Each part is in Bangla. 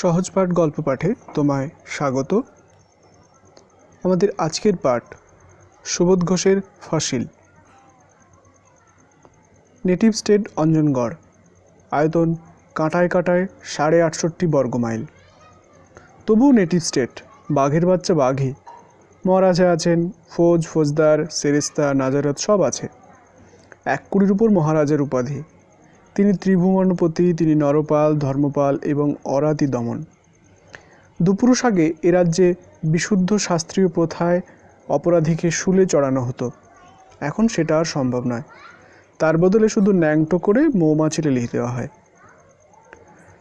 সহজ পাঠ গল্প পাঠে তোমায় স্বাগত। আমাদের আজকের পাঠ সুবোধ ঘোষের ফসিল। নেটিভ স্টেট অঞ্জনগড়, আয়তন কাঁটায় কাঁটায় সাড়ে আটষট্টি বর্গমাইল তবুও নেটিভ স্টেট, বাঘের বাচ্চা বাঘই। মহারাজা আছেন, ফৌজ, ফৌজদার, সেরেস্তা, নাজারত সব আছে। এক কুড়ির উপর মহারাজার উপাধি। তিনি ত্রিভুবনপতি তিনি নরপাল, ধর্মপাল এবং অরাতি দমন। দুপুরুষ আগে এ রাজ্যে বিশুদ্ধ শাস্ত্রীয় প্রথায় অপরাধীকে শুলে চড়ানো হতো। এখন সেটা আর সম্ভব নয়। তার বদলে শুধু ন্যাংটো করে মৌমাছিতে লিখে দেওয়া হয়।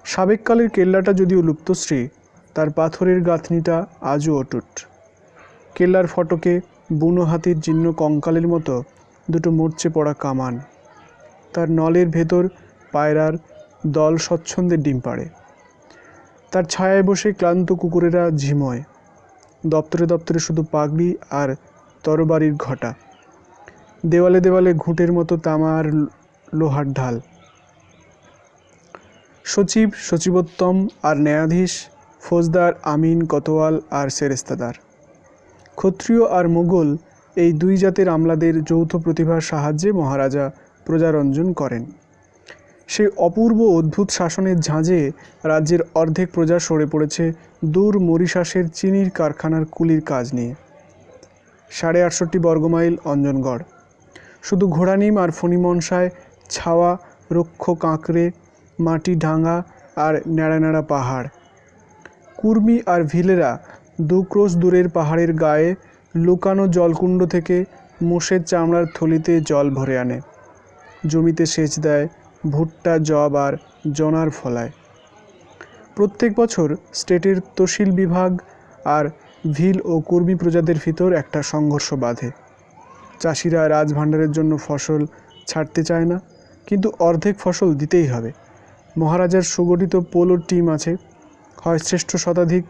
সাবেককালের কেল্লাটা যদিও লুপ্তশ্রী, তার পাথরের গাঁথনিটা আজও অটুট। কেল্লার ফটকে বুনো হাতির জীর্ণ কঙ্কালের মতো দুটো মরচে পড়া কামান। তার নলের ভেতর পায়রার দল স্বচ্ছন্দে ডিম পাড়ে। তার ছায়ায় বসে ক্লান্ত কুকুরেরা ঝিময়। দপ্তরে দপ্তরে শুধু পাগড়ি আর তরবারির ঘটা। দেওয়ালে দেওয়ালে ঘুঁটের মতো তামার লোহার ঢাল। সচিব, সচিবোত্তম আর ন্যায়াধীশ, ফৌজদার আমিন কতোয়াল আর সেরেস্তাদার। ক্ষত্রিয় আর মোগল এই দুই জাতের আমলাদের যৌথ প্রতিভার সাহায্যে মহারাজা প্রজারঞ্জন করেন। সেই অপূর্ব অদ্ভুত শাসনের ঝাঁঝে রাজ্যের অর্ধেক প্রজা সরে পড়েছে দূর মরিশাসের চিনির কারখানার কুলির কাজ নিয়ে। সাড়ে আটষট্টি বর্গমাইল অঞ্জনগড়। শুধু ঘোড়ানিম আর ফণিমনসায় ছাওয়া, রক্ষ কাঁকড়ে, মাটি ডাঙা আর ন্যাড়া পাহাড়। কুর্মি আর ভিলেরা দু ক্রোশ দূরের পাহাড়ের গায়ে লুকানো জলকুণ্ড থেকে মোষের চামড়ার থলিতে জল ভরে আনে। জমিতে সেচ দেয় ভুট্টা, জব আর জনার ফলায়। প্রত্যেক বছর স্টেটের তহসিল বিভাগ আর ভিল ও কর্মী প্রজাদের ভিতর একটা সংঘর্ষ বাঁধে। চাষিরা রাজভাণ্ডারের জন্য ফসল ছাড়তে চায় না, কিন্তু অর্ধেক ফসল দিতেই হবে। মহারাজার সুগঠিত পোলোর টিম আছে। হয় শ্রেষ্ঠ শতাধিক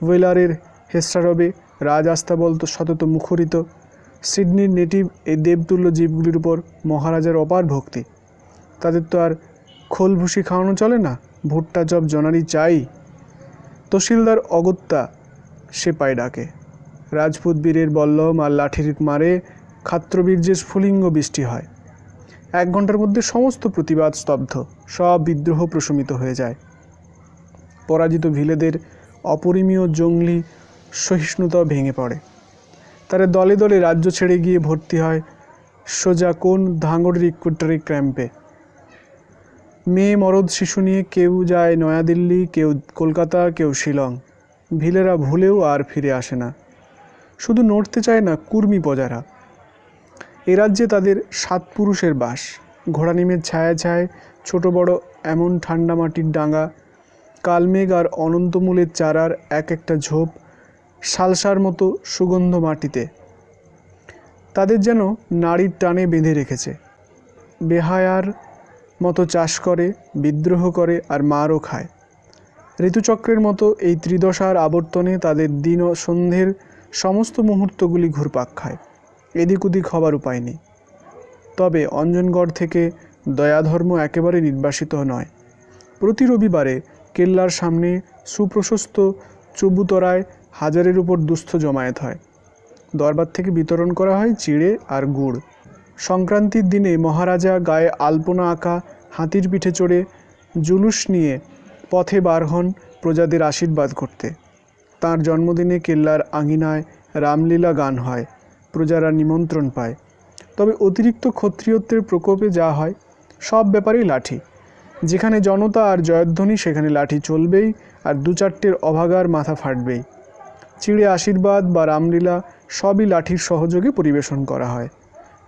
ওয়েলারের হেসরারবে রাজ আস্তাবল তো সতত মুখরিত। সিডনির নেটিভ এই দেবতুল্য জীবগুলির উপর মহারাজার অপার ভক্তি। তাদের তো আর খোল ভুসি খাওয়ানো চলে না। ভুট্টা জব জনারি চাই। তহসিলদার অগত্যা সে পায় ডাকে। রাজপুত বীরের বল্লম আর লাঠির মারে খাত্রবীর্যের স্ফুলিঙ্গ বৃষ্টি হয়। এক ঘণ্টার মধ্যে সমস্ত প্রতিবাদ স্তব্ধ। সব বিদ্রোহ প্রশমিত হয়ে যায়। পরাজিত ভিলেদের অপরিমীয় জঙ্গলি সহিষ্ণুতা ভেঙে পড়ে। তারা দলে দলে রাজ্য ছেড়ে গিয়ে ভর্তি হয় সোজা কোন ধাঙ্গড় রিক্রুটারি ক্যাম্পে। মেয়ে মরদ শিশু নিয়ে কেউ যায় নয়াদিল্লি, কেউ কলকাতা, কেউ শিলং। ভিলেরা ভুলেও আর ফিরে আসে না। শুধু নড়তে চায় না কুর্মি প্রজারা। এ রাজ্যে তাদের সাত পুরুষের বাস। ঘোড়ানিমের ছায়া ছায়, ছোট বড় এমন ঠান্ডা মাটির ডাঙ্গা। কালমেঘ আর অনন্তমূলের চারার এক একটা ঝোপ সালসার মতো সুগন্ধ মাটিতে। তাদের যেন নারীর টানে বেঁধে রেখেছে। বেহায়ার মতো চাষ করে, বিদ্রোহ করে আর মারও খায়। ঋতুচক্রের মতো এই ত্রিদশার আবর্তনে তাদের দিন ও সন্ধ্যের সমস্ত মুহূর্তগুলি ঘুরপাক খায়। এদিক ওদিক হবার উপায় নেই। তবে অঞ্জনগড় থেকে দয়াধর্ম একেবারে নির্বাসিত নয়। প্রতি রবিবারে কেল্লার সামনে সুপ্রশস্ত চুবুতরায় হাজারের উপর দুস্থ জমায়েত হয়। দরবার থেকে বিতরণ করা হয় চিড়ে আর গুড়। সংক্রান্তির দিনে মহারাজা গায়ে আলপনা আঁকা, হাতির পিঠে চড়ে জুলুস নিয়ে পথে বার হন প্রজাদের আশীর্বাদ করতে। তার জন্মদিনে কেল্লার আঙিনায় রামলীলা গান হয়, প্রজারা নিমন্ত্রণ পায়। তবে অতিরিক্ত ক্ষত্রিয়ত্বের প্রকোপে যা হয়, সব ব্যাপারেই লাঠি। যেখানে জনতা আর জয়ধ্বনি, সেখানে লাঠি চলবেই আর দু চারটের অভাগার মাথা ফাটবেই। চিড়ে আশীর্বাদ বা রামলীলা সবই লাঠির সহযোগে পরিবেশন করা হয়।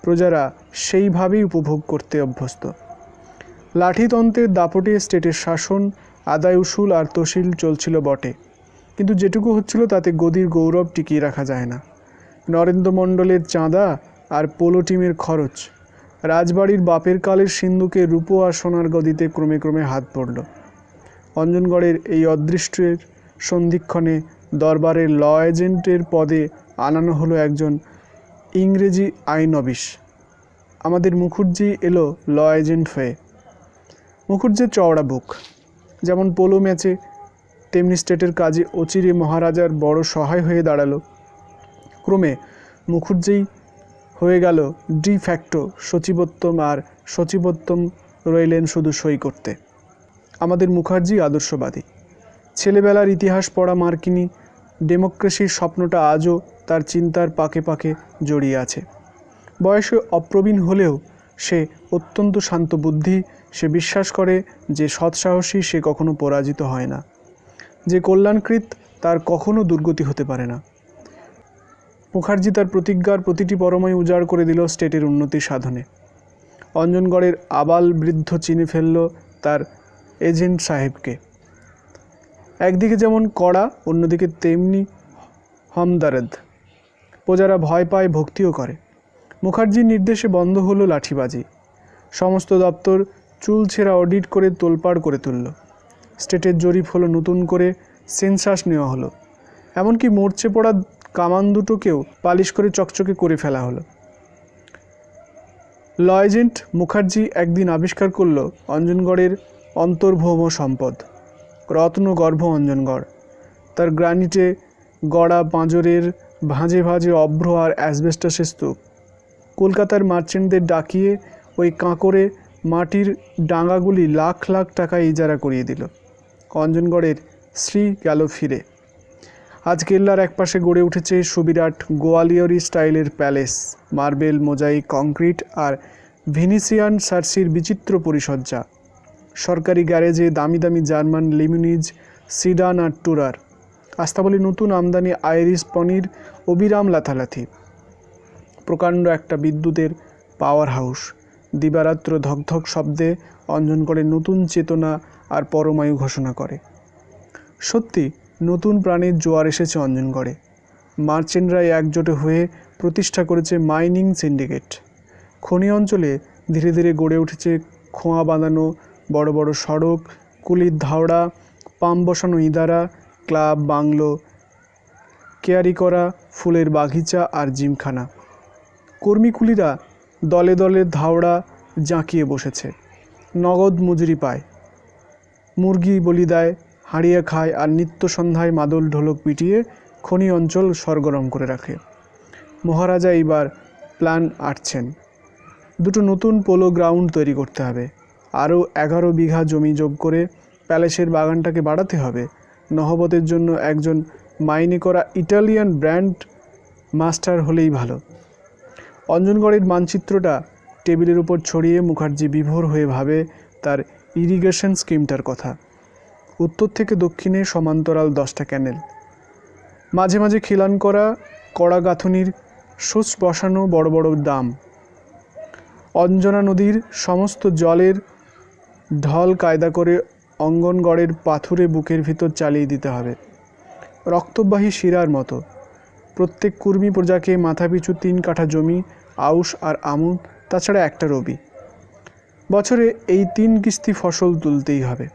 প্রজারা সেইভাবেই উপভোগ করতে অভ্যস্ত। লাঠিতন্ত্রের দাপটে স্টেটের শাসন, আদায় উসুল আর তহসিল চলছিল বটে। কিন্তু যেটুকু হচ্ছিল তাতে গদির গৌরব টিকিয়ে রাখা যায় না। নরেন্দ্র মণ্ডলের চাঁদা আর পোলো টিমের খরচ, রাজবাড়ির বাপের কালের সিন্ধুকে রূপো আর সোনার গদিতে ক্রমে ক্রমে হাত পড়ল। অঞ্জনগড়ের এই অদৃষ্টের সন্ধিক্ষণে দরবারের ল এজেন্টের পদে আনানো হলো একজন ইংরেজি আইন অফিস আমাদের মুখুজ্জি এলো ল এজেন্ট হয়ে। মুখুজ্জির চওড়া বুক। যেমন পোলো ম্যাচে তেমনি স্টেটের কাজে অচিরে মহারাজার বড় সহায় হয়ে দাঁড়াল। ক্রমে মুখুজ্জেই হয়ে গেল ডি ফ্যাক্টো সচিবোত্তম আর সচিবোত্তম রইলেন শুধু সই করতে। আমাদের মুখার্জি আদর্শবাদী। ছেলেবেলার ইতিহাস পড়া মার্কিনী ডেমোক্রেসির স্বপ্নটা আজও তার চিন্তার পাকে পাকে জড়িয়ে আছে। বয়সে অপ্রবীণ হলেও সে অত্যন্ত শান্ত বুদ্ধি, সে বিশ্বাস করে যে সৎসাহসী সে কখনো পরাজিত হয় না। যে কল্যাণকৃত তার কখনো দুর্গতি হতে পারে না। মুখার্জি তার প্রতিজ্ঞার প্রতিটি পরমায় উজাড় করে দিল স্টেটের উন্নতি সাধনে। অঞ্জনগড়ের আবাল বৃদ্ধ চিনে ফেলল তার এজেন্ট সাহেবকে। একদিকে যেমন কড়া, অন্যদিকে তেমনি হমদারেদ। প্রজারা ভয় পায়, ভক্তিও করে। মুখার্জির নির্দেশে বন্ধ হলো লাঠিবাজি। সমস্ত দপ্তর চুল ছেঁড়া অডিট করে তোলপাড় করে তুলল। স্টেটের জরিপ হলো নতুন করে সেন্সাস নেওয়া হলো। এমনকি মরচে পড়া কামান দুটোকেও পালিশ করে চকচকে করে ফেলা হলো। ল এজেন্ট মুখার্জি একদিন আবিষ্কার করল অঞ্জনগড়ের অন্তর্ভৌম সম্পদ। রত্নগর্ভ অঞ্জনগড় তার গ্রানিটে গড়া পাঁজরের ভাঁজে ভাঁজে অভ্র আর অ্যাসবেস্টাসের স্তূপ। কলকাতার মার্চেন্টদের ডাকিয়ে ওই কাঁকরে মাটির ডাঙাগুলি লাখ লাখ টাকা ইজারা করিয়ে দিল। অঞ্জনগড়ের শ্রী গেল ফিরে। আজ কেল্লার একপাশে গড়ে উঠেছে সুবিরাট গোয়ালিয়রি স্টাইলের প্যালেস। মার্বেল, মোজাইক, কংক্রিট আর ভিনিসিয়ান সার্সির বিচিত্র পরিসজ্জা। সরকারি গ্যারেজে দামি দামি জার্মান লিমিনিজ, সিডান আর টুরার। আস্তাবলী নতুন আমদানি আইরিশ পনির, অবিরাম লাথালাথি। প্রকাণ্ড একটা বিদ্যুতের পাওয়ার হাউস দিবারাত্র ধকধক শব্দে অঞ্জন করে নতুন চেতনা আর পরমায়ু ঘোষণা করে। সত্যি, নতুন প্রাণের জোয়ার এসেছে অঞ্জনগড়ে মার্চেন্টরাই একজোটে হয়ে প্রতিষ্ঠা করেছে মাইনিং সিন্ডিকেট। খনি অঞ্চলে ধীরে ধীরে গড়ে উঠেছে খোঁয়া বাঁধানো বড় বড় সড়ক, কুলির ধাওড়া, পাম্প বসানো ইদারা, ক্লাব, বাংলো, কেয়ারি করা, ফুলের বাগিচা আর জিমখানা। কর্মীকুলিরা দলে দলে ধাওড়া জাঁকিয়ে বসেছে। নগদ মজুরি পায়। মুরগি বলি দেয়, হাঁড়িয়ে খায় আর নিত্য সন্ধ্যায় মাদল ঢোলক পিটিয়ে খনি অঞ্চল সরগরম করে রাখে। মহারাজা এইবার প্ল্যান আটছেন। দুটো নতুন পোলো গ্রাউন্ড তৈরি করতে হবে। আরও এগারো বিঘা জমি যোগ করে প্যালেসের বাগানটাকে বাড়াতে হবে। নহবতের জন্য একজন মাইনে করা ইটালিয়ান ব্র্যান্ড মাস্টার হলেই ভালো। অঞ্জনগড়ের মানচিত্রটা টেবিলের উপর ছড়িয়ে মুখার্জি বিভোর হয়ে ভাবে তার ইরিগেশন স্কিমটার কথা। উত্তর থেকে দক্ষিণে সমান্তরাল দশটা ক্যানেল। মাঝে মাঝে খিলান করা কড়া গাঁথনির সোচ বসানো বড় বড় দাম। অঞ্জনা নদীর সমস্ত জলের ঢল কায়দা করে অঙ্গনগড়ের পাথুরে বুকের ভিতর চালিয়ে দিতে হবে। রক্তবাহী শিরার মতো। প্রত্যেক কুর্মী প্রজাকে মাথাপিছু তিন কাঠা জমি, আউশ আর আমন, তাছাড়া একটা রবি। বছরে এই তিন কিস্তি ফসল তুলতেই হবে।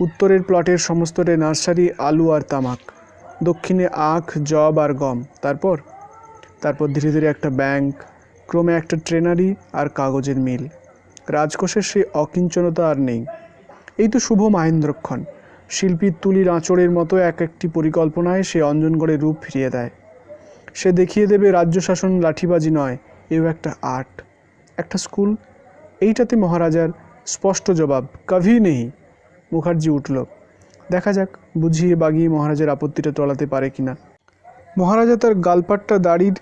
উত্তরের প্লটের সমস্তটা নার্সারি, আলু আর তামাক। দক্ষিণে আখ জব আর গম। তারপর? তারপর ধীরে ধীরে একটা ব্যাংক, ক্রমে একটা ট্রেনারি আর কাগজের মিল। রাজকোষের সেই অকিঞ্চনতা আর নেই। এই তো শুভ মাহেন্দ্রক্ষণ। শিল্পীর তুলির আঁচড়ের মতো এক একটি পরিকল্পনায় সে অঞ্জনগড়ে রূপ ফিরিয়ে দেয়। সে দেখিয়ে দেবে রাজ্য শাসন লাঠিবাজি নয়, এও একটা আর্ট। একটা স্কুল? এইটাতে মহারাজার স্পষ্ট জবাব, কভি নেই। মুখার্জি উঠল। দেখা যাক, বুঝিয়ে বাগিয়ে মহারাজের আপত্তিটা টলাতে পারে কিনা মহারাজা তার গালপাট্টা দাড়ির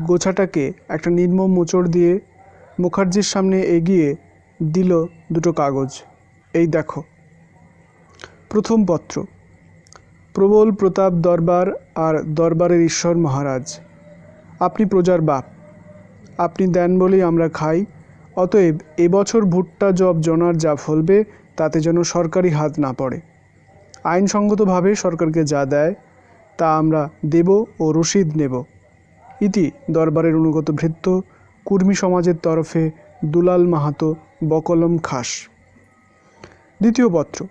গোছাটাকে একটা নির্মম মোচড় দিয়ে মুখার্জির সামনে এগিয়ে দিল দুটো কাগজ। এই দেখো। প্রথম পত্র। প্রবল প্রতাপ দরবার আর দরবারের ঈশ্বর মহারাজ। আপনি প্রজার বাপ। আপনি দেন বলেই আমরা খাই। অতএব এবছর ভুট্টা জব জনার যা ফলবে, তাতে যেন সরকারি হাত না পড়ে। আইনসঙ্গতভাবে সরকারকে যা দেয়, তা আমরা দেব ও রসিদ নেব। ইতি দরবারের অনুগত ভৃত্য, কুর্মী সমাজের তরফে দুলাল মাহাতো বকলম খাস। দ্বিতীয় পত্র।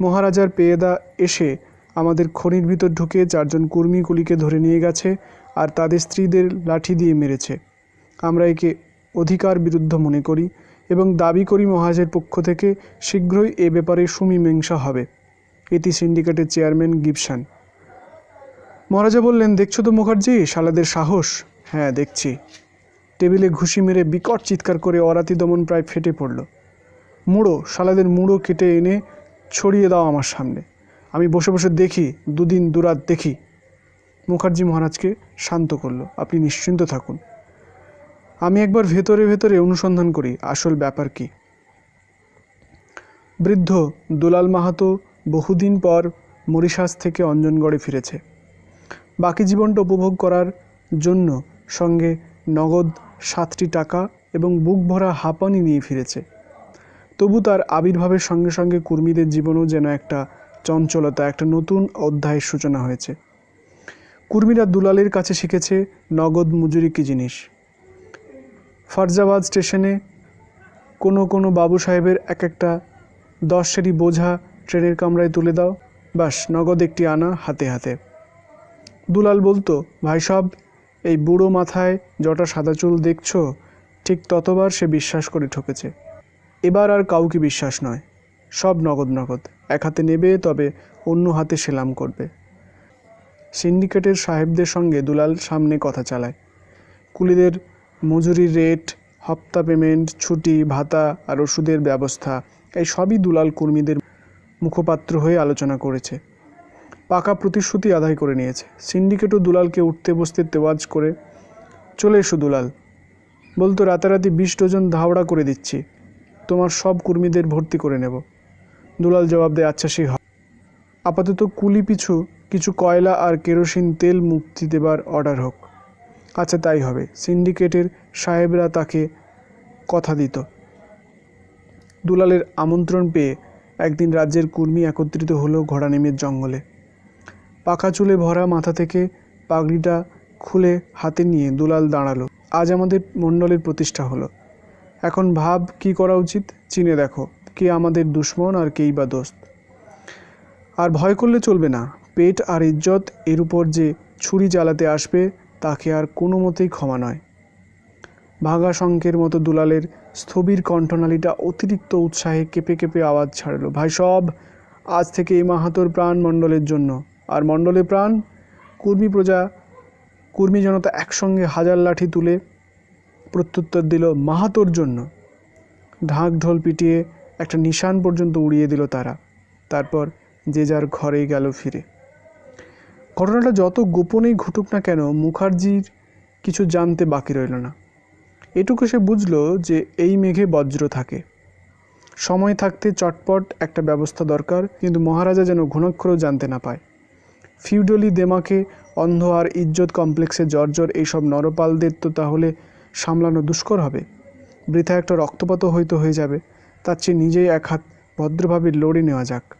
মহারাজার পেয়েদা এসে আমাদের খনির ভিতর ঢুকে চারজন কুর্মী কুলিকে ধরে নিয়ে গেছে আর তাদের স্ত্রীদের লাঠি দিয়ে মেরেছে। আমরা একে অধিকার বিরুদ্ধ মনে করি এবং দাবি করি মহারাজের পক্ষ থেকে শীঘ্রই এ ব্যাপারে সুমীমাংসা হবে। এটি সিন্ডিকেটের চেয়ারম্যান গিবসান মহারাজা বললেন, দেখছ তো মুখার্জি, শালাদের সাহস? হ্যাঁ দেখছি। টেবিলে ঘুষি মেরে বিকট চিৎকার করে অরাতি দমন প্রায় ফেটে পড়ল। মুড়ো, শালাদের মুড়ো কেটে এনে ছড়িয়ে দাও আমার সামনে। আমি বসে বসে দেখি, দুদিন দুরাত দেখি। মুখার্জি মহারাজকে শান্ত করল। আপনি নিশ্চিন্ত থাকুন। আমি একবার ভেতরে ভেতরে অনুসন্ধান করি, আসল ব্যাপার কি? বৃদ্ধ দুলাল মাহাতো বহুদিন পর মরিশাস থেকে অঞ্জনগড়ে ফিরেছে। বাকি জীবনটা উপভোগ করার জন্য সঙ্গে নগদ সাতটি টাকা এবং বুক ভরা হাঁপানি নিয়ে ফিরেছে। তবু তার আবির্ভাবের সঙ্গে সঙ্গে কর্মীদের জীবনেও যেন একটা চঞ্চলতা, একটা নতুন অধ্যায়ের সূচনা হয়েছে। কর্মীরা দুলালের কাছে শিখেছে নগদ মজুরি কী জিনিস। ফারজাবাদ স্টেশনে কোনো কোনো বাবু সাহেবের এক একটা দশ সেরি বোঝা ট্রেনের কামরায় তুলে দাও। বাস, নগদ একটি আনা হাতে হাতে। দুলাল বলতো, ভাই সব এই বুড়ো মাথায় জটা সাদা চুল দেখছ? ঠিক ততবার সে বিশ্বাস করে ঠকেছে। এবার আর কাউকে বিশ্বাস নয়। সব নগদ নগদ। এক হাতে নেবে, তবে অন্য হাতে সেলাম করবে। সিন্ডিকেটের সাহেবদের সঙ্গে দুলাল সামনে কথা চালায়। কুলিদের মজুরি রেট, হপ্তা পেমেন্ট, ছুটি, ভাতা আর ওষুধের ব্যবস্থা, এই সবই দুলাল কর্মীদের মুখপাত্র হয়ে আলোচনা করেছে। পাকা প্রতিশ্রুতি আদায় করে নিয়েছে। সিন্ডিকেটও দুলালকে উঠতে বসতে তেওয়াজ করে, চলে এসো দুলাল। বলতো, রাতারাতি বিশ ডজন ধাওড়া করে দিচ্ছি। তোমার সব কর্মীদের ভর্তি করে নেব। দুলাল জবাব দেয় আচ্ছা সে হয়। আপাতত কুলি পিছু কিছু কয়লা আর কেরোসিন তেল মুক্তি দেবার অর্ডার হোক। আচ্ছা তাই হবে। সিন্ডিকেটের সাহেবরা তাকে কথা দিত। দুলালের আমন্ত্রণ পেয়ে একদিন রাজ্যের কর্মী একত্রিত হলো ঘোড়ানেমের জঙ্গলে। পাকা চুলে ভরা মাথা থেকে পাগড়িটা খুলে হাতে নিয়ে দুলাল দাঁড়াল। আজ আমাদের মণ্ডলের প্রতিষ্ঠা হলো। এখন ভাব কি করা উচিত? চিনে দেখো, কে আমাদের দুশ্মন আর কেই বা দোস্ত। আর ভয় করলে চলবে না। পেট আর ইজ্জত এর উপর যে ছুরি চালাতে আসবে, তাকে আর কোনো মতেই ক্ষমা নয়। ভাগা শঙ্কের মতো দুলালের স্থবির কণ্ঠনালীটা অতিরিক্ত উৎসাহে কেঁপে কেঁপে আওয়াজ ছাড়ল। ভাই, সব আজ থেকে এই মাহাতোর প্রাণ মণ্ডলের জন্য। আর মণ্ডলে প্রাণ, কুর্মী প্রজা, কুর্মী জনতা একসঙ্গে হাজার লাঠি তুলে প্রত্যুত্তর দিল মাহাতোর জন্য। ঢাক ঢোল পিটিয়ে একটা নিশান পর্যন্ত উড়িয়ে দিল তারা। তারপর যে যার ঘরেই গেল ফিরে। ঘটনাটা যত গোপনেই ঘটুক না কেন, মুখার্জির কিছু জানতে বাকি রইল না। এটুকু সে বুঝলো যে এই মেঘে বজ্র থাকে। সময় থাকতে চটপট একটা ব্যবস্থা দরকার, কিন্তু মহারাজা যেন ঘুণাক্ষরও জানতে না পায়। ফিউডলি দেমাকে অন্ধ আর ইজ্জত কমপ্লেক্সে জর্জর এইসব নরপালদের তো তাহলে সামলানো দুষ্কর হবে। বৃথা একটা রক্তপাত হয়তো হয়ে যাবে, তার চেয়ে নিজেই এক হাত ভদ্রভাবে লড়ে নেওয়া যাক।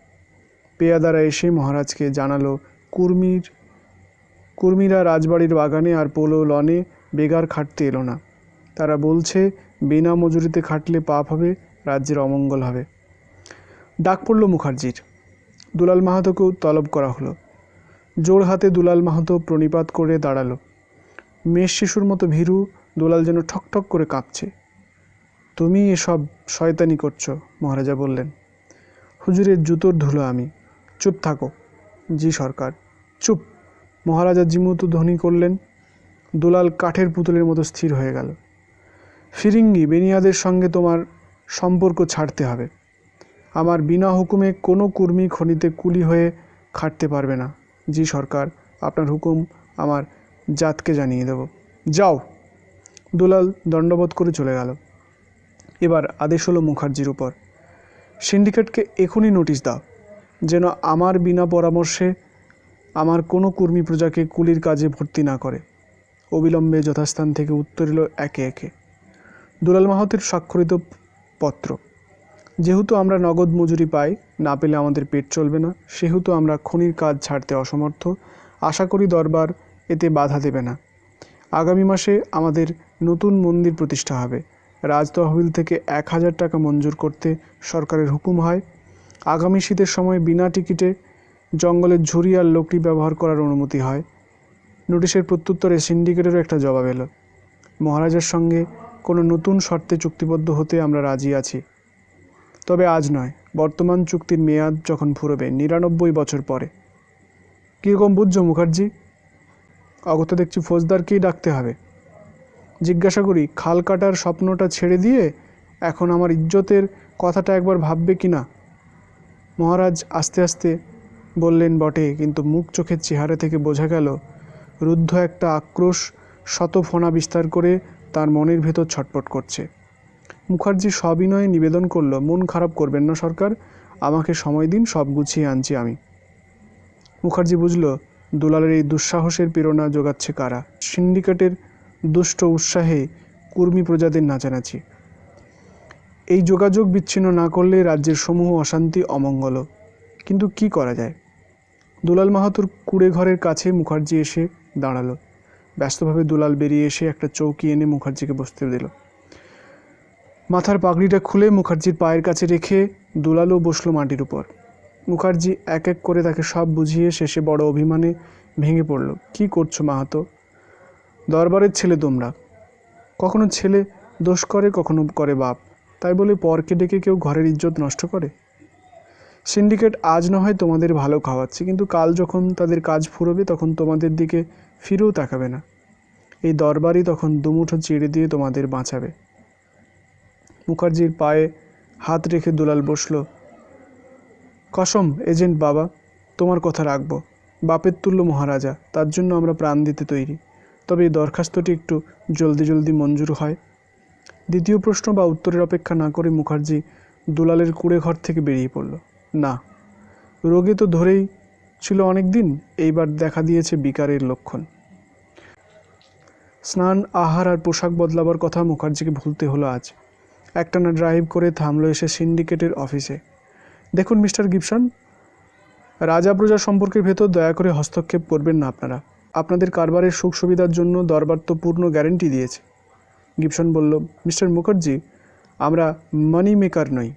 পেয়াদারা এসে মহারাজকে জানালো, কুর্মির, কুর্মীরা রাজবাড়ির বাগানে আর পোলো লনে বেগার খাটতে এলো না। তারা বলছে, বিনা মজুরিতে খাটলে পাপ হবে, রাজ্যের অমঙ্গল হবে। ডাক পড়ল মুখার্জির। দুলাল মাহাতোকেও তলব করা হলো। জোর হাতে দুলাল মাহাতো প্রণিপাত করে দাঁড়াল। মেষ শিশুর মতো ভীরু, দুলাল যেন ঠকঠক করে কাঁপছে। তুমি এসব শয়তানি করছ, মহারাজা বললেন। হুজুরের জুতোর ধুলো আমি। চুপ থাকো। জি সরকার, চুপ। মহারাজা জিমুতু ধ্বনি করলেন। দুলাল কাঠের পুতুলের মতো স্থির হয়ে গেল। ফিরিঙ্গি, বেনিয়াদের সঙ্গে তোমার সম্পর্ক ছাড়তে হবে। আমার বিনা হুকুমে কোনো কর্মী খনিতে কুলি হয়ে খাটতে পারবে না। জি সরকার, আপনার হুকুম আমার জাতকে জানিয়ে দেব। যাও। দুলাল দণ্ডবোধ করে চলে গেল। এবার আদেশ হলো মুখার্জির উপর। সিন্ডিকেটকে এখনই নোটিশ দাও, যেন আমার বিনা পরামর্শে আমার কোনো কর্মী প্রজাকে কুলির কাজে ভর্তি না করে। অবিলম্বে যথাস্থান থেকে উত্তর একে একে। দুলাল মাহাতের স্বাক্ষরিত পত্র। যেহেতু আমরা নগদ মজুরি পাই, না পেলে আমাদের পেট চলবে না। সেহেতু আমরা খনির কাজ ছাড়তে অসমর্থ। আশা করি দরবার এতে বাধা দেবে না। আগামী মাসে আমাদের নতুন মন্দির প্রতিষ্ঠা হবে। রাজ তহবিল থেকে এক হাজার টাকা মঞ্জুর করতে সরকারের হুকুম হয়। আগামী শীতের সময় বিনা টিকিটে জঙ্গলের ঝুড়ি আর লোকটি ব্যবহার করার অনুমতি হয়। নোটিশের প্রত্যুত্তরে সিন্ডিকেটেরও একটা জবাব এলো। মহারাজের সঙ্গে কোনো নতুন শর্তে চুক্তিবদ্ধ হতে আমরা রাজি আছি। তবে আজ নয়, বর্তমান চুক্তির মেয়াদ যখন ফুরবে নিরানব্বই বছর পরে। কীরকম বুঝছ মুখার্জি? অগত দেখছি ফৌজদারকেই ডাকতে হবে। জিজ্ঞাসা করি, খাল কাটার স্বপ্নটা ছেড়ে দিয়ে এখন আমার ইজ্জতের কথাটা একবার ভাববে কি না? মহারাজ আস্তে আস্তে বললেন, বটে, কিন্তু মুখ চোখের চেহারা থেকে বোঝা গেল, রুদ্ধ একটা আক্রোশ শত ফণা বিস্তার করে তার মনের ভেতর ছটপট করছে। মুখার্জি সবিনয়ে নিবেদন করল, মন খারাপ করবেন না সরকার, আমাকে সময় দিন, সব গুছিয়ে আনছি আমি। মুখার্জি বুঝল, দুলালের এই দুঃসাহসের প্রেরণা যোগাচ্ছে কারা? সিন্ডিকেটের দুষ্ট উৎসাহে কুর্মী প্রজাদের নাচানাচি। এই যোগাযোগ বিচ্ছিন্ন না করলে রাজ্যের সমূহ অশান্তি অমঙ্গল। কিন্তু কি করা যায়? দুলাল মাহাতুর কুড়ে ঘরের কাছে মুখার্জি এসে দাঁড়াল। ব্যস্তভাবে দুলাল বেরিয়ে এসে একটা চৌকি এনে মুখার্জিকে বসতে দিল। মাথার পাগড়িটা খুলে মুখার্জির পায়ের কাছে রেখে দুলালও বসল মাটির উপর। মুখার্জি এক এক করে তাকে সব বুঝিয়ে শেষে বড় অভিমানে ভেঙে পড়ল। কি করছ মাহাতো? দরবারের ছেলে তোমরা। কখনো ছেলে দোষ করে, কখনো করে বাপ। তাই বলে পরকে ডেকে কেউ ঘরের ইজ্জত নষ্ট করে? সিন্ডিকেট আজ না হয় তোমাদের ভালো খাওয়াচ্ছে, কিন্তু কাল যখন তাদের কাজ ফুরবে, তখন তোমাদের দিকে ফিরেও তাকাবে না। এই দরবারই তখন দুমুঠো চিড়ে দিয়ে তোমাদের বাঁচাবে। মুখার্জির পায়ে হাত রেখে দুলাল বসল। কসম, এজেন্ট বাবা, তোমার কথা রাখব। বাপের তুল্য মহারাজা, তার জন্য আমরা প্রাণ দিতে তৈরি। তবে এই দরখাস্তটি একটু জলদি জলদি মঞ্জুর হয়। দ্বিতীয় প্রশ্ন বা উত্তরের অপেক্ষা না করে মুখার্জি দুলালের কুড়ে ঘর থেকে বেরিয়ে পড়ল। না, রোগে তো ধরেই ছিল অনেক দিন এইবার দেখা দিয়েছে বিকারের লক্ষণ। স্নান, আহার আর পোশাক বদলাবার কথা মুখার্জিকে ভুলতে হলো আজ। একটানা ড্রাইভ করে থামলো এসে সিন্ডিকেটের অফিসে। দেখুন, মিস্টার গিবসন, রাজা প্রজা সম্পর্কের ভেতর দয়া করে হস্তক্ষেপ করবেন না আপনারা। আপনাদের কারবারের সুখ সুবিধার জন্য দরবার তো পূর্ণ গ্যারেন্টি দিয়েছে। গিবসন বলল, মিস্টার মুখার্জি, আমরা মানি মেকার নই।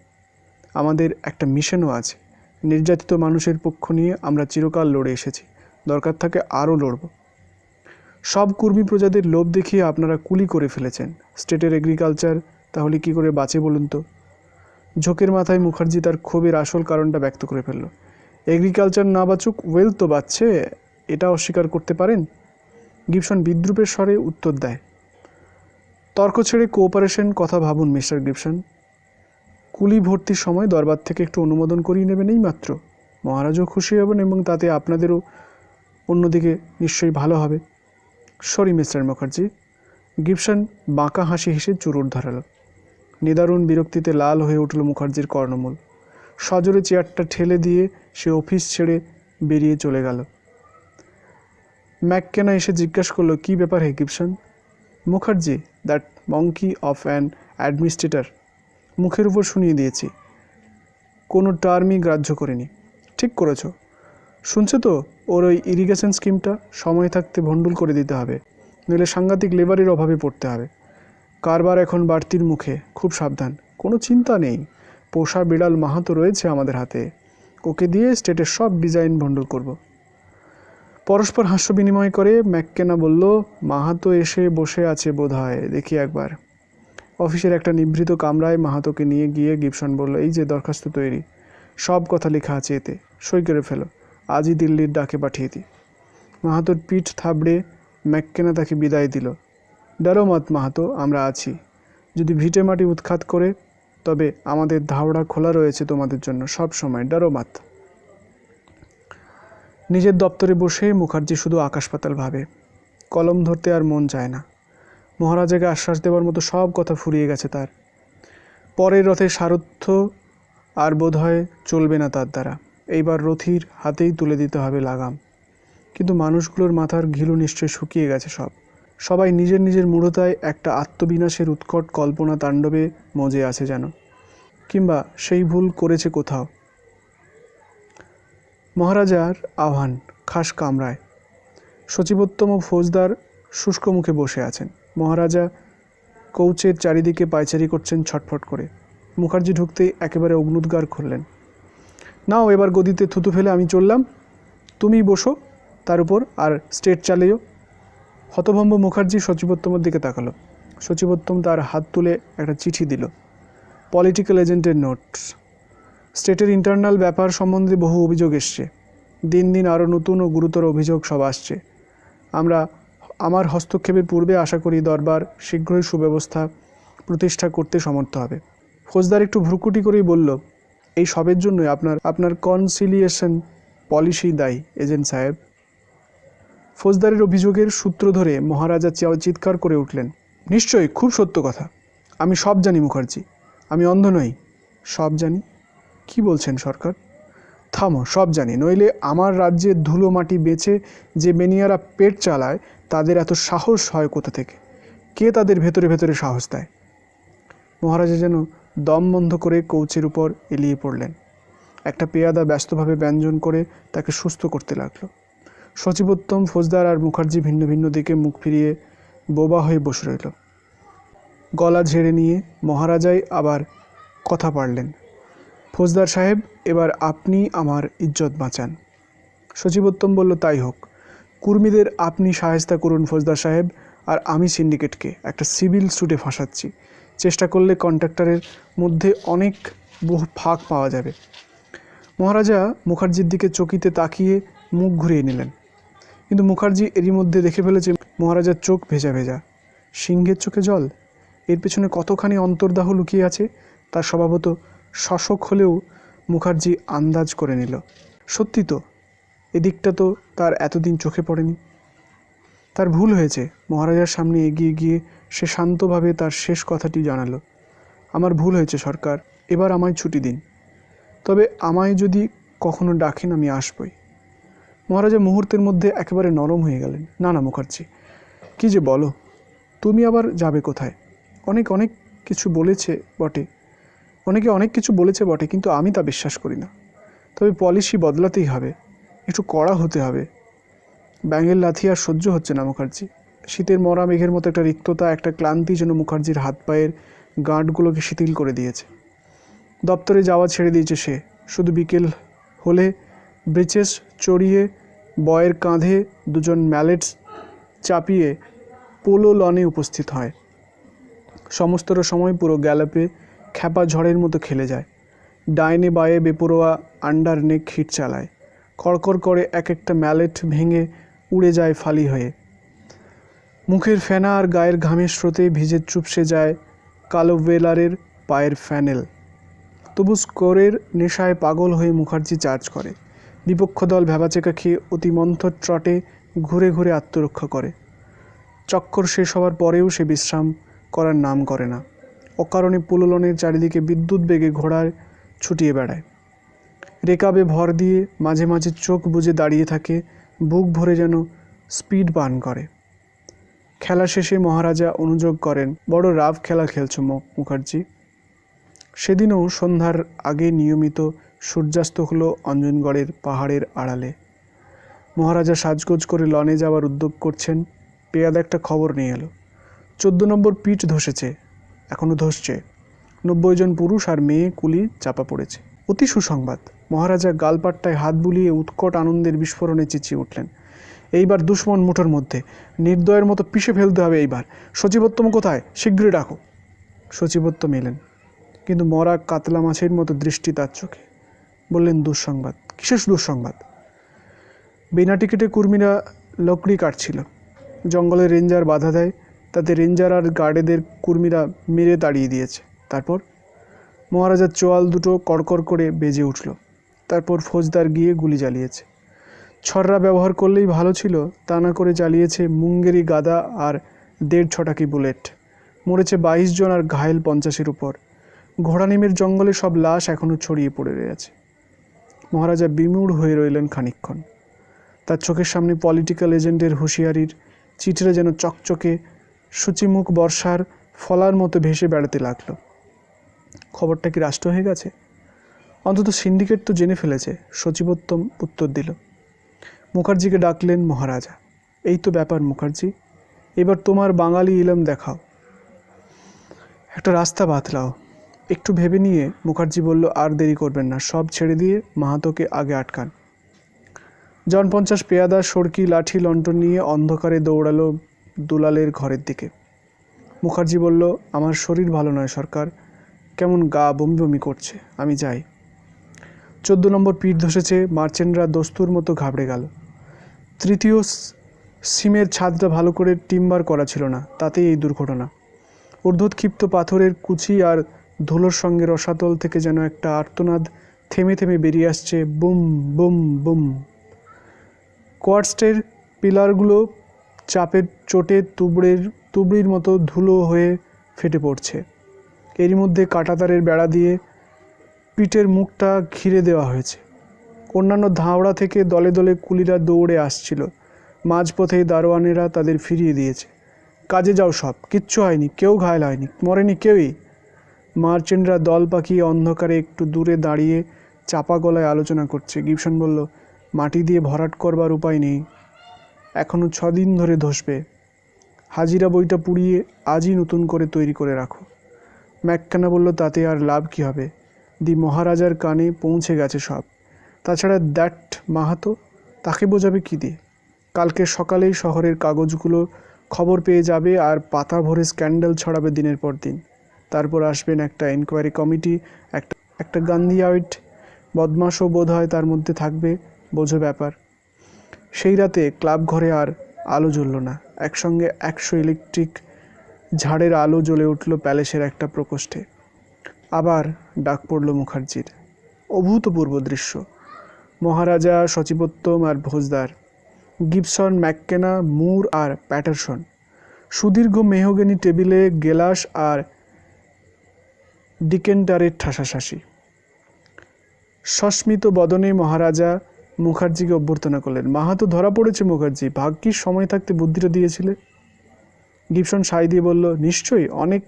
আমাদের একটা মিশনও আছে। নির্যাতিত মানুষের পক্ষ নিয়ে আমরা চিরকাল লড়ে এসেছি। দরকার থাকে আরও লড়ব। সব কর্মী প্রজাদের লোভ দেখিয়ে আপনারা কুলি করে ফেলেছেন। স্টেটের এগ্রিকালচার তাহলে কি করে বাঁচে বলুন তো? ঝোঁকের মাথায় মুখার্জি তার ক্ষোভের আসল কারণটা ব্যক্ত করে ফেলল। এগ্রিকালচার না বাঁচুক, ওয়েল তো বাঁচছে, এটা অস্বীকার করতে পারেন? গিবসন বিদ্রুপের স্বরে উত্তর দেয়। তর্ক ছেড়ে কোঅপারেশন কথা ভাবুন, মিস্টার গিবসন। কুলি ভর্তির সময় দরবার থেকে একটু অনুমোদন করিয়ে নেবেন এই মাত্র। মহারাজও খুশি হবেন এবং তাতে আপনাদেরও অন্যদিকে নিশ্চয়ই ভালো হবে। Sorry, mister Mukherjee. গিবসন বাঁকা হাসি হেসে চুরুট ধরালো। নিদারুণ বিরক্তিতে লাল হয়ে উঠল মুখার্জির কর্ণমূল। সজোরে চেয়ারটা ঠেলে দিয়ে সে অফিস ছেড়ে বেরিয়ে চলে গেল। ম্যাককেনা এসে জিজ্ঞাসা করল, কী ব্যাপার হে Gibson Mukherjee, that monkey of an administrator. মুখের উপর শুনিয়ে দিয়েছি। কোনো টার্মই গ্রাহ্য করিনি। ঠিক করেছ। শুনছে তো, ওর ওই ইরিগেশন স্কিমটা? সময় থাকতে ভণ্ডুল করে দিতে হবে। নইলে সাংঘাতিক লেবারের অভাবে পড়তে হবে। কারবার এখন বাড়তির মুখে, খুব সাবধান, কোনো চিন্তা নেই। পোষা বিড়াল মাহাতো রয়েছে আমাদের হাতে। ওকে দিয়ে স্টেটের সব ডিজাইন ভণ্ডুল করব। পরস্পর হাস্য বিনিময় করে ম্যাককেনা বলল, মাহাতো এসে বসে আছে বোধ হয় দেখি একবার। অফিসের একটা নিভৃত কামরায় মাহাতোকে নিয়ে গিয়ে গিবসন বলল, এই যে দরখাস্ত তৈরি। সব কথা লেখা আছে এতে। সই করে ফেলো। আজই দিল্লির ডাকে পাঠিয়ে দিই মাহাতোর পিঠ থাবড়ে ম্যাককেনা তাকে বিদায় দিল। ডারো মত মাহাতো, আমরা আছি। যদি ভিটে মাটি উৎখাত করে, তবে আমাদের ধাওড়া খোলা রয়েছে তোমাদের জন্য সব সময় ডারো মাত নিজের দপ্তরে বসে মুখার্জি শুধু আকাশ পাতাল ভাবে। কলম ধরতে আর মন চায় না। মহারাজাকে আশ্বাস দেওয়ার মতো সব কথা ফুরিয়ে গেছে তার। পরের রথে সারথ্য আর বোধ হয় চলবে না তার দ্বারা। এইবার রথির হাতেই তুলে দিতে হবে লাগাম। কিন্তু মানুষগুলোর মাথার ঘিলু নিশ্চয় শুকিয়ে গেছে সব। সবাই নিজের নিজের মূঢ়তায় একটা আত্মবিনাশের উৎকট কল্পনা তাণ্ডবে মজে আছে যেন। কিংবা সেই ভুল করেছে কোথাও। মহারাজার আহ্বান, খাস কামরায়। সচিবোত্তম ফৌজদার শুষ্ক মুখে বসে আছেন। মহারাজা কৌচের চারিদিকে পায়চারি করছেন ছটফট করে। মুখার্জি ঢুকতেই একেবারে অগ্নুদ্গার খুললেন নাও, এবার গদিতে থুতু ফেলে আমি চললাম। তুমি বসো, তার উপর আর স্টেট চালিয়েও হতভম্ব মুখার্জি সচিবোত্তমের দিকে তাকালো। সচিবোত্তম তার হাত তুলে একটা চিঠি দিল। পলিটিক্যাল এজেন্টের নোটস। স্টেটের ইন্টারনাল ব্যাপার সম্বন্ধে বহু অভিযোগ এসছে। দিন দিন আরও নতুন ও গুরুতর অভিযোগ সব আসছে। আমরা আমার হস্তক্ষেপের পূর্বে আশা করি দরবার শীঘ্রই সুব্যবস্থা প্রতিষ্ঠা করতে সমর্থ হবে। ফৌজদার একটু ভ্রুকুটি করেই বলল, এই সবের জন্যই আপনার আপনার কনসিলিয়েশন পলিসি দায়ী, এজেন্ট সাহেব। ফৌজদারের অভিযোগের সূত্র ধরে মহারাজা চিয়া- চিৎকার করে উঠলেন। নিশ্চয়ই, খুব সত্য কথা। আমি সব জানি, মুখার্জি। আমি অন্ধ নই। সব জানি? কি বলছেন সরকার? থামো, সব জানি। নইলে আমার রাজ্যের ধুলো মাটি বেছে যে বেনিয়ারা পেট চালায়, তাদের এত সাহস হয় কোথা থেকে? কে তাদের ভেতরে ভেতরে সাহস দেয়? মহারাজা যেন দম বন্ধ করে কৌচের উপর এলিয়ে পড়লেন। একটা পেয়াদা ব্যস্তভাবে ব্যঞ্জন করে তাকে সুস্থ করতে লাগল। সচিবোত্তম, ফৌজদার আর মুখার্জি ভিন্ন ভিন্ন দিকে মুখ ফিরিয়ে বোবা হয়ে বসে রইল। গলা ঝেড়ে নিয়ে মহারাজাই আবার কথা পারলেন। ফৌজদার সাহেব, এবার আপনি আমার ইজ্জত বাঁচান। সচিবোত্তম বলল, তাই হোক। কুর্মীদের আপনি সাহেস্তা করুন ফৌজদার সাহেব, আর আমি সিন্ডিকেটকে একটা সিভিল স্যুটে ফাঁসাচ্ছি। চেষ্টা করলে কন্ট্রাক্টরের মধ্যে অনেক বহু ফাঁক পাওয়া যাবে। মহারাজা মুখার্জির দিকে চকিতে তাকিয়ে মুখ ঘুরিয়ে নিলেন। কিন্তু মুখার্জি এরই মধ্যে দেখে ফেলেছে, মহারাজার চোখ ভেজা ভেজা। সিংহের চোখে জল? এর পেছনে কতখানি অন্তর্দাহ লুকিয়ে আছে তার স্বভাবত শশক হলেও মুখার্জি আন্দাজ করে নিল। সত্যি তো, এদিকটা তো তার এতদিন চোখে পড়েনি। তার ভুল হয়েছে, মহারাজার সামনে এগিয়ে গিয়ে সে শান্তভাবে তার শেষ কথাটি জানালো। আমার ভুল হয়েছে সরকার, এবার আমায় ছুটি দিন। তবে আমায় যদি কখনো ডাকেন আমি আসবই। মহারাজা মুহূর্তের মধ্যে একেবারে নরম হয়ে গেলেন। না না মুখার্জি, কি যে বলো, তুমি আবার যাবে কোথায়? অনেক অনেক কিছু বলেছে বটে। অনেকে অনেক কিছু বলেছে বটে, কিন্তু আমি তা বিশ্বাস করি না। তবে পলিসি বদলাতেই হবে, একটু কড়া হতে হবে। ব্যাঙের লাথি আর সহ্য হচ্ছে না মুখার্জি। শীতের মরা মেঘের মতো একটা রিক্ততা, একটা ক্লান্তি যেন মুখার্জির হাত পায়ের গাঁটগুলোকে শিথিল করে দিয়েছে। দপ্তরে যাওয়া ছেড়ে দিয়েছে সে। শুধু বিকেল হলে ব্রিচেস চড়িয়ে বয়ের কাঁধে দুজন ম্যালেটস চাপিয়ে পোলো লনে উপস্থিত হয়। সমস্তটা সময় পুরো গ্যালাপে খ্যাপা ঝড়ের মতো খেলে যায়। ডাইনে বায়ে বেপরোয়া আন্ডার নেক হিট চালায়। কড়কড় করে এক একটা ম্যালেট ভেঙে উড়ে যায় ফালি হয়ে। মুখের ফেনা আর গায়ের ঘামের স্রোতে ভিজে চুপসে যায় কালো ওয়েলারের পায়ের ফ্যানেল। তবু স্কোরের নেশায় পাগল হয়ে মুখার্জি চার্জ করে। বিপক্ষ দল ভেবাচেকা খেয়ে অতি মন্থর ট্রটে ঘুরে ঘুরে আত্মরক্ষা করে। চক্কর শেষ হওয়ার পরেও সে বিশ্রাম করার নাম করে না। অকারণে পুললনের চারিদিকে বিদ্যুৎ বেগে ঘোড়ার ছুটিয়ে বেড়ায়। রেকাবে ভর দিয়ে মাঝে মাঝে চোখ বুজে দাঁড়িয়ে থাকে, বুক ভরে যেন স্পিড পান করে। খেলা শেষে মহারাজা অনুযোগ করেন, বড় রাভ খেলা খেলছ মুখার্জি। সেদিনও সন্ধ্যার আগে নিয়মিত সূর্যাস্ত হলো অঞ্জনগড়ের পাহাড়ের আড়ালে। মহারাজা সাজগোজ করে লনে যাওয়ার উদ্যোগ করছেন, পেয়াদা একটা খবর নিয়ে এলো। চোদ্দ নম্বর পিঠ ধসেছে এখনও ধসছে। নব্বই জন পুরুষ আর মেয়ে কুলি চাপা পড়েছে। অতি সুসংবাদ, মহারাজা গালপাট্টায় হাত বুলিয়ে উৎকট আনন্দের বিস্ফোরণে চেঁচিয়ে উঠলেন। এইবার দুশ্মন মুঠোর মধ্যে, নির্দয়ের মতো পিষে ফেলতে হবে এইবার। সচিবোত্তম কোথায়? শীঘ্রই ডাকো। সচিবোত্তম এলেন, কিন্তু মরা কাতলা মাছের মতো দৃষ্টি তার চোখে। বললেন দুঃসংবাদ। কিসের দুঃসংবাদ? বিনা টিকিটে কুর্মীরা লকড়ি কাটছিল। জঙ্গলে রেঞ্জার বাধা দেয়, তাতে রেঞ্জার আর গার্ডেদের কুর্মীরা মেরে তাড়িয়ে দিয়েছে। তারপর? মহারাজার চোয়াল দুটো কড়কড় করে বেজে উঠল। তারপর ফৌজদার গিয়ে গুলি জ্বালিয়েছে। ছররা ব্যবহার করলেই ভালো ছিল, তা না করে জ্বালিয়েছে মুঙ্গেরি গাদা আর দেড় ছটাকি বুলেট। মরেছে বাইশ জন আর ঘায়েল পঞ্চাশের উপর। ঘোড়ানিমের জঙ্গলে সব লাশ এখনও ছড়িয়ে পড়ে রয়েছে। মহারাজা বিমূঢ় হয়ে রইলেন খানিকক্ষণ। তার চোখের সামনে পলিটিক্যাল এজেন্টের হুঁশিয়ারির চিঠিটা যেন চকচকে, সূচিমুখ বর্ষার ফলার মতো ভেসে বেড়াতে লাগল। খবরটা কি রাষ্ট্র হয়ে গেছে? অন্তত সিন্ডিকেট তো জেনে ফেলেছে, সচিবোত্তম উত্তর দিল। মুখার্জিকে ডাকলেন মহারাজা। এই তো ব্যাপার মুখার্জি, এবার তোমার বাঙালি ইলম দেখাও। একটা রাস্তা বাতলাও। একটু ভেবে নিয়ে মুখার্জি বলল, আর দেরি করবেন না, সব ছেড়ে দিয়ে মাহাতোকে আগে আটকান। জন পঞ্চাশ পেয়াদা সড়কি লাঠি লন্ঠন নিয়ে অন্ধকারে দৌড়ালো দুলালের ঘরের দিকে। মুখার্জি বলল, আমার শরীর ভালো নয় সরকার, কেমন গা বমি বমি করছে, আমি যাই। চোদ্দ নম্বর পিঠ ধসেছে, মার্চেন্টরা দস্তুর মতো ঘাবড়ে গেল। তৃতীয় সিমের ছাদটা ভালো করে টিম্বার করা ছিল না, তাতেই এই দুর্ঘটনা। ঊর্ধ্বক্ষিপ্ত পাথরের কুচি আর ধুলোর সঙ্গে রসাতল থেকে যেন একটা আর্তনাদ থেমে থেমে বেরিয়ে আসছে, বুম বুম বুম। কোয়ার্টস্টের পিলারগুলো চাপের চোটে তুবড়ের, তুবড়ির মতো ধুলো হয়ে ফেটে পড়ছে। এরই মধ্যে কাঁটাতারের বেড়া দিয়ে পিঠের মুখটা ঘিরে দেওয়া হয়েছে। অন্যান্য ধাওড়া থেকে দলে দলে কুলিরা দৌড়ে আসছিল। মাঝপথেই দারোয়ানেরা তাদের ফিরিয়ে দিয়েছে। কাজে যাও সব, কিচ্ছু হয়নি, কেউ ঘায়ল হয়নি, মরেনি কেউই। মার্চেন্টরা দল পাকিয়ে অন্ধকারে একটু দূরে দাঁড়িয়ে চাপা গলায় আলোচনা করছে। গিবসন বলল, মাটি দিয়ে ভরাট করবার উপায় নেই। এখনও ছদিন ধরে ধসবে। হাজিরা বইটা পুড়িয়ে আজই নতুন করে তৈরি করে রাখো। ম্যাকখানা বলল, তাতে আর লাভ কি হবে? দি মহারাজার কানে পৌঁছে গেছে সব। তাছাড়া দ্যাট মাহাতো, তাকে বোঝাবে কী দিয়ে? কালকে সকালেই শহরের কাগজগুলো খবর পেয়ে যাবে আর পাতা ভরে স্ক্যান্ডাল ছড়াবে দিনের পর দিন। তারপর আসবেন একটা এনকোয়ারি কমিটি একটা একটা গান্ধিয়াইট বদমাশও বোধ হয় তার মধ্যে থাকবে, বোঝো ব্যাপার। সেই রাতে ক্লাব ঘরে আর আলো জ্বলল না। একসঙ্গে একশো ইলেকট্রিক ঝাড়ের আলো জ্বলে উঠল প্যালেসের একটা প্রকোষ্ঠে। আবার ডাক পড়ল মুখার্জির। অভূতপূর্ব দৃশ্য। মহারাজা, সচিবোত্তম আর ভোজদার, গিবসন, ম্যাককেনা, মুর আর প্যাটারসন। সুদীর্ঘ মেহগনি টেবিলে গেলাস আর ডিকেন্টারের ঠাসাঠাসি। সস্মিত বদনে মহারাজা মুখার্জিকে অভ্যর্থনা করলেন। মাহাতো ধরা পড়েছে মুখার্জি ভাগ্যিস সময় থাকতে বুদ্ধিটা দিয়েছিলে? গিপসন সাই দিয়ে বলল, নিশ্চয়ই, অনেক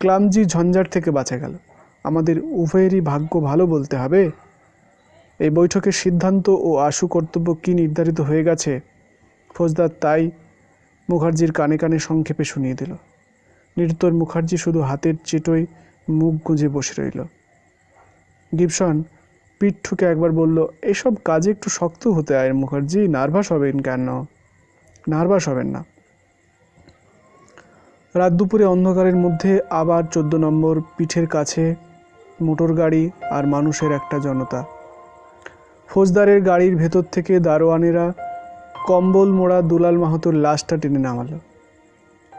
ক্লামজি ঝঞ্ঝাট থেকে বাঁচা গেল। আমাদের উভয়েরই ভাগ্য ভালো বলতে হবে। এই বৈঠকের সিদ্ধান্ত ও আশু কর্তব্য কী নির্ধারিত হয়ে গেছে? ফৌজদার তাই মুখার্জির কানে কানে সংক্ষেপে শুনিয়ে দিল। নিরুত্তর মুখার্জি শুধু হাতের চেটোয় মুখ গুঁজে বসে রইল। গিবসন পিঠ ঠুকে একবার বলল, এসব কাজে একটু শক্ত হতে হয় মুখার্জি, নার্ভাস হবেন কেন? নার্ভাস হবেন না। রাত দুপুরে অন্ধকারের মধ্যে আবার চোদ্দ নম্বর পিঠের কাছে মোটর গাড়ি আর মানুষের একটা জনতা। ফৌজদারের গাড়ির ভেতর থেকে দারোয়ানেরা কম্বল মোড়া দুলাল মাহাতোর লাশটা টেনে নামালো।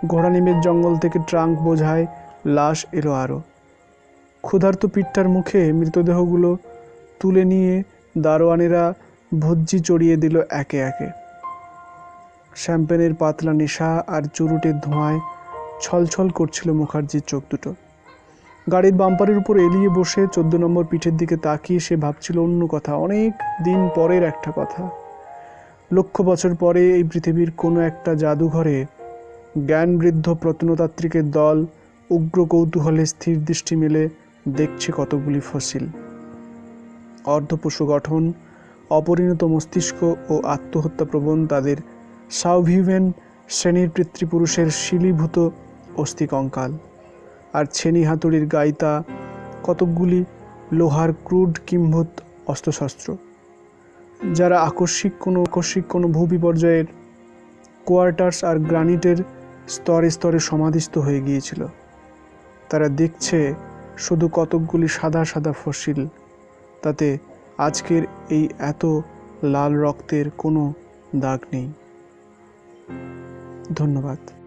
ঘোড়ানিমের জঙ্গল থেকে ট্রাঙ্ক বোঝায়, লাশ এলো আরও ক্ষুধার্ত পিঠটার মুখে মৃতদেহগুলো তুলে নিয়ে দারোয়ানেরা ভজ্জি চড়িয়ে দিল একে একে। শ্যাম্পেনের পাতলা নেশা আর চুরুটের ধোঁয়ায় ছলছল করছিল মুখার্জির চোখ দুটো। গাড়ির বাম্পারের উপর এলিয়ে বসে চোদ্দ নম্বর পিঠের দিকে তাকিয়ে সে ভাবছিল অন্য কথা, অনেক দিন পরের একটা কথা। লক্ষ বছর পরে এই পৃথিবীর কোনো একটা জাদুঘরে জ্ঞানবৃদ্ধ প্রত্নতাত্ত্বিকের দল উগ্র কৌতূহলে স্থির দৃষ্টি মেলে দেখছে কতগুলি ফসিল। অর্ধপশু গঠন, অপরিণত মস্তিষ্ক ও আত্মহত্যা প্রবণ তাদের সাউভিভেন শ্রেণির পিতৃপুরুষের শিলীভূত অস্থি কঙ্কাল আর ছেনি হাতুড়ির গাইতা কতকগুলি লোহার ক্রুড কিম্ভূত অস্ত্রশস্ত্র। যারা আকস্মিক কোনো আকস্মিক কোনো ভূবিপর্যয়ের কোয়ার্টার্স আর গ্রানিটের স্তরে স্তরে সমাধিস্থ হয়ে গিয়েছিল। তারা দেখছে শুধু কতকগুলি সাদা সাদা ফসিল, তাতে আজকের এই এত লাল রক্তের কোনো দাগ নেই। ধন্যবাদ।